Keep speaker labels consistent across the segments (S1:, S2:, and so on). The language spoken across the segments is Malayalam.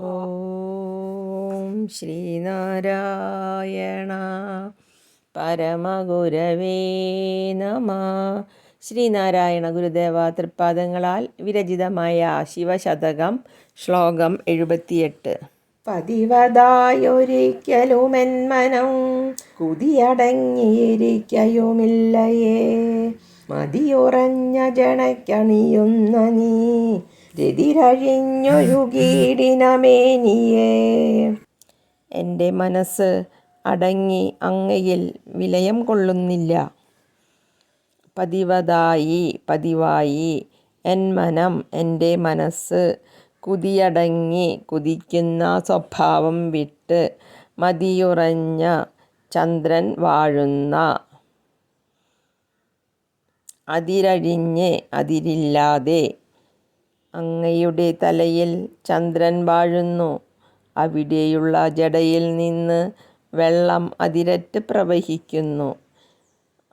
S1: ഓം ശ്രീനാരായണ പരമഗുരവേ നമ. ശ്രീനാരായണ ഗുരുദേവ തൃപ്പാദങ്ങളാൽ വിരചിതമായ ശിവശതകം ശ്ലോകം എഴുപത്തിയെട്ട്. പതിവതായൊരിക്കലുമെന്മനം കുതിയടങ്ങിയിരിക്കയുമില്ലയേ. മതിയുറഞ്ഞ ജണക്കണിയുന്ന നീ രതിരഴിഞ്ഞൊഴുകിയിടിനമേനിയേ എന്റെ മനസ്സ് അടങ്ങി അങ്ങയിൽ വിലയം കൊള്ളുന്നില്ല. പതിവതായി പതിവായി എൻ മനം എന്റെ മനസ്സ് കുതിയടങ്ങി കുതിക്കുന്ന സ്വഭാവം വിട്ട് മതിയുറഞ്ഞ ചന്ദ്രൻ വാഴുന്ന അതിരഴിഞ്ഞ് അതിരില്ലാതെ അങ്ങയുടെ തലയിൽ ചന്ദ്രൻ വാഴുന്നു. അവിടെയുള്ള ജടയിൽ നിന്ന് വെള്ളം അതിരറ്റ് പ്രവഹിക്കുന്നു.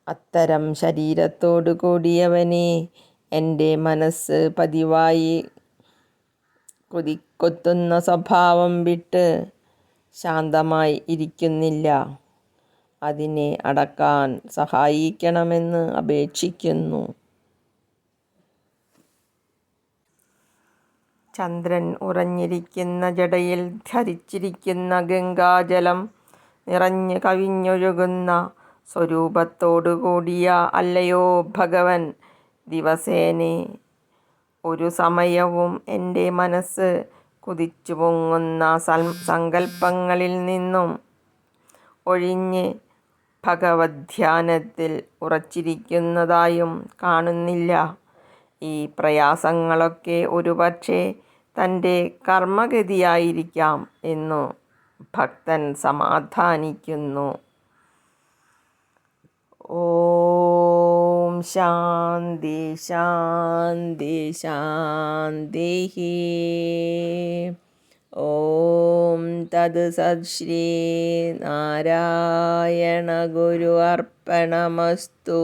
S1: അത്തരം ശരീരത്തോടു കൂടിയവനെ എന്റെ മനസ്സ് പതിവായി കൊതിക്കൊത്തുന്ന സ്വഭാവം വിട്ട് ശാന്തമായി ഇരിക്കുന്നില്ല. അതിനെ അടക്കാൻ സഹായിക്കണമെന്ന് അപേക്ഷിക്കുന്നു. ചന്ദ്രൻ ഉറഞ്ഞിരിക്കുന്ന ജടയിൽ ധരിച്ചിരിക്കുന്ന ഗംഗാജലം നിറഞ്ഞു കവിഞ്ഞൊഴുകുന്ന സ്വരൂപത്തോടു കൂടിയ അല്ലയോ ഭഗവൻ ദിവസേനെ. ഒരു സമയവും എന്റെ മനസ്സ് കുതിച്ചു പൊങ്ങുന്ന സങ്കല്പങ്ങളിൽ നിന്നും ഒഴിഞ്ഞ് ഭഗവത്യാനത്തിൽ ഉറച്ചിരിക്കുന്നതായും കാണുന്നില്ല. ഈ പ്രയാസങ്ങളൊക്കെ ഒരുപക്ഷെ തന്റെ കർമ്മഗതിയായിരിക്കാം എന്നു ഭക്തൻ സമാധാനിക്കുന്നു. ഓം ശാന്തി ശാന്തി ശാന്തി ഓം തത് സത് ശ്രീ നാരായണ ഗുരു അർപ്പണമസ്തു.